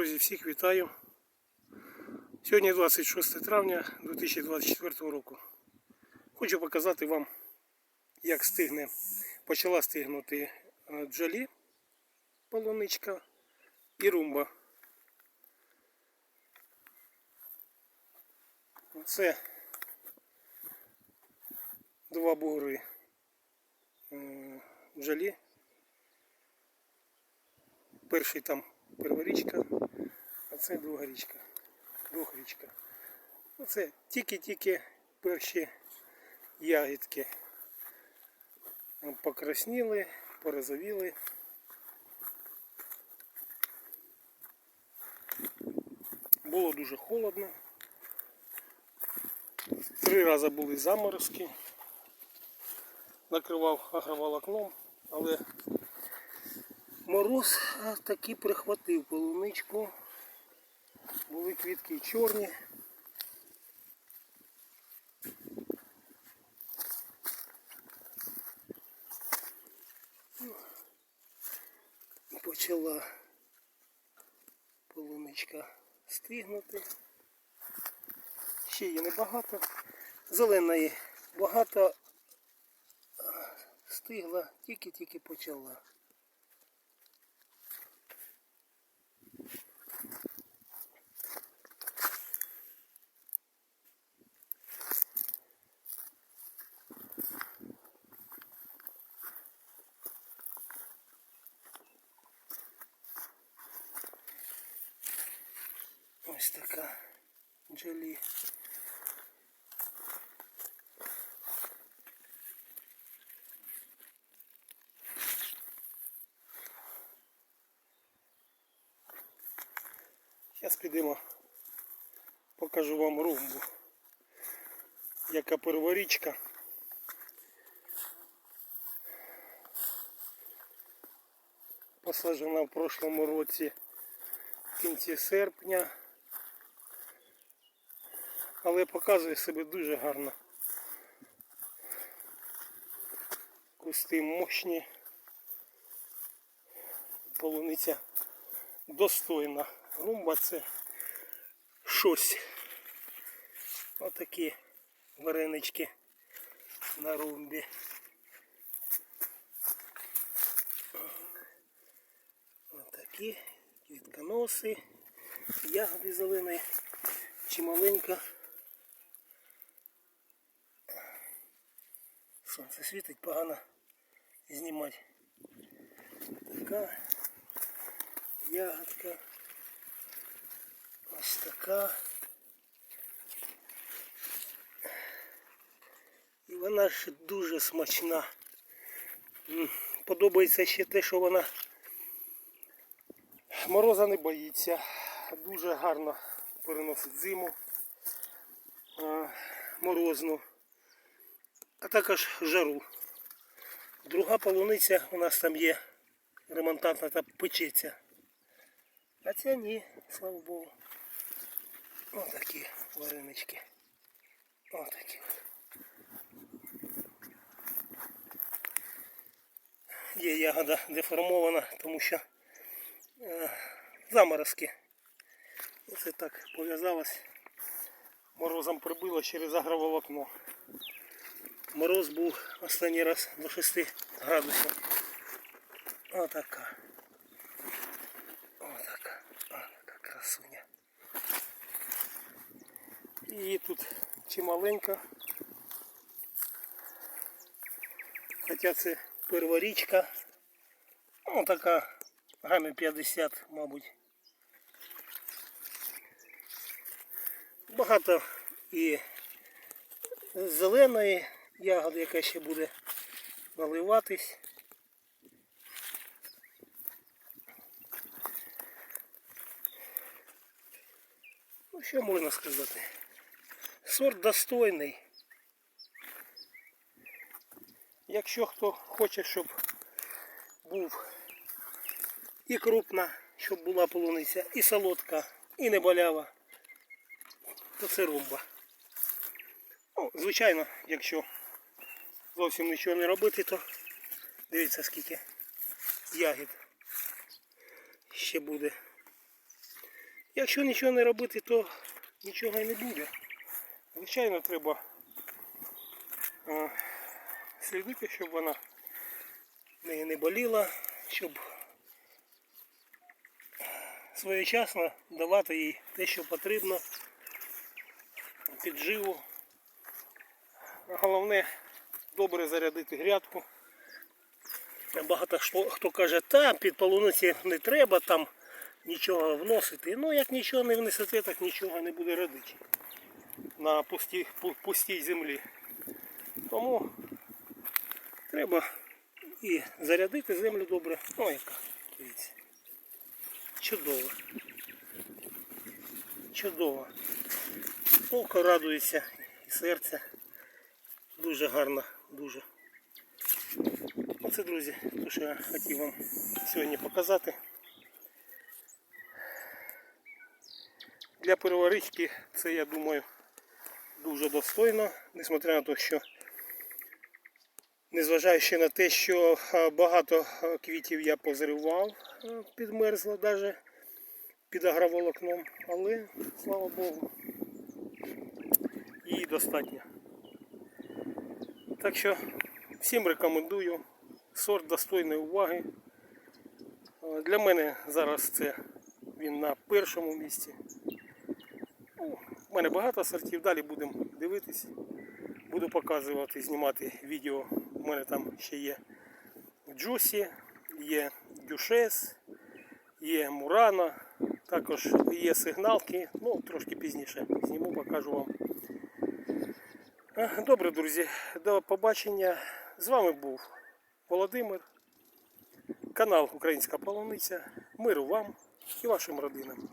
Друзі, всіх вітаю. Сьогодні 26 травня 2024 року. Хочу показати вам, як стигне, почала стигнути е, джолі, полуничка і румба. Це два бугри е, джолі. Перший там перша річка, а це друга річка. Двохрічка. Оце тільки-тільки перші ягідки покрасніли, порозовіли. Було дуже холодно. Три рази були заморозки. Накривав агроволокном, але Мороз таки прихватив полуничку. Були квітки чорні. Почала полуничка стигнути. Ще є небагато. Зеленої багато стигла, тільки-тільки почала. Ось така джолі. Зараз підемо, покажу вам румбу, яка перворічка. Посаджена в прошлому році в кінці серпня. Але показує себе дуже гарно. Кусти мощні. Полуниця достойна. Румба це щось. Отакі варенички на румбі. Отакі квітконоси, ягоди зелені, чималенька. Сонце світить погано знімати. Така ягодка. Ось така. І вона ж дуже смачна. Подобається ще те, що вона мороза не боїться. Дуже гарно переносить зиму морозну а також жару. Друга полуниця у нас там є ремонтантна та печеться. А ця ні, слава Богу. Отакі варенички. Отакі. Є ягода деформована, тому що е, заморозки. Оце так пов'язалось. Морозом прибило через агроволокно. Мороз був останній раз до 6 градусів. Отака. Отака. Отака красуня. І тут чималенько. Хоча це перворічка. Ну така грамів 50, мабуть. Багато і зеленої ягоди, яка ще буде наливатись. Ну, що можна сказати? Сорт достойний. Якщо хто хоче, щоб був і крупна, щоб була полуниця, і солодка, і не болява, то це румба. Ну, звичайно, якщо зовсім нічого не робити, то дивіться скільки ягід ще буде. Якщо нічого не робити, то нічого і не буде. Звичайно, треба е, слідити, щоб вона не, не боліла, щоб своєчасно давати їй те, що потрібно, підживу. Головне добре зарядити грядку. Багато хто, каже, та під полуниці не треба там нічого вносити. Ну як нічого не внесете, так нічого не буде родити на пустій, пустій землі. Тому треба і зарядити землю добре. О, яка, дивіться. Чудово. Чудово. Око радується і серце. Дуже гарно, дуже. Оце, друзі, те, що я хотів вам сьогодні показати. Для переварички це, я думаю, дуже достойно, несмотря на те, що незважаючи на те, що багато квітів я позривав, підмерзло навіть під агроволокном, але слава Богу, її достатньо. Так що всім рекомендую. Сорт достойної уваги. Е, Для мене зараз це він на першому місці. Ну, У мене багато сортів, далі будемо дивитись. Буду показувати, знімати відео. У мене там ще є Джусі, є Дюшес, є Мурана, також є сигналки. Ну, трошки пізніше зніму, покажу вам. Е, Добре, друзі, до побачення. З вами був Володимир, канал Українська Полониця. Миру вам і вашим родинам.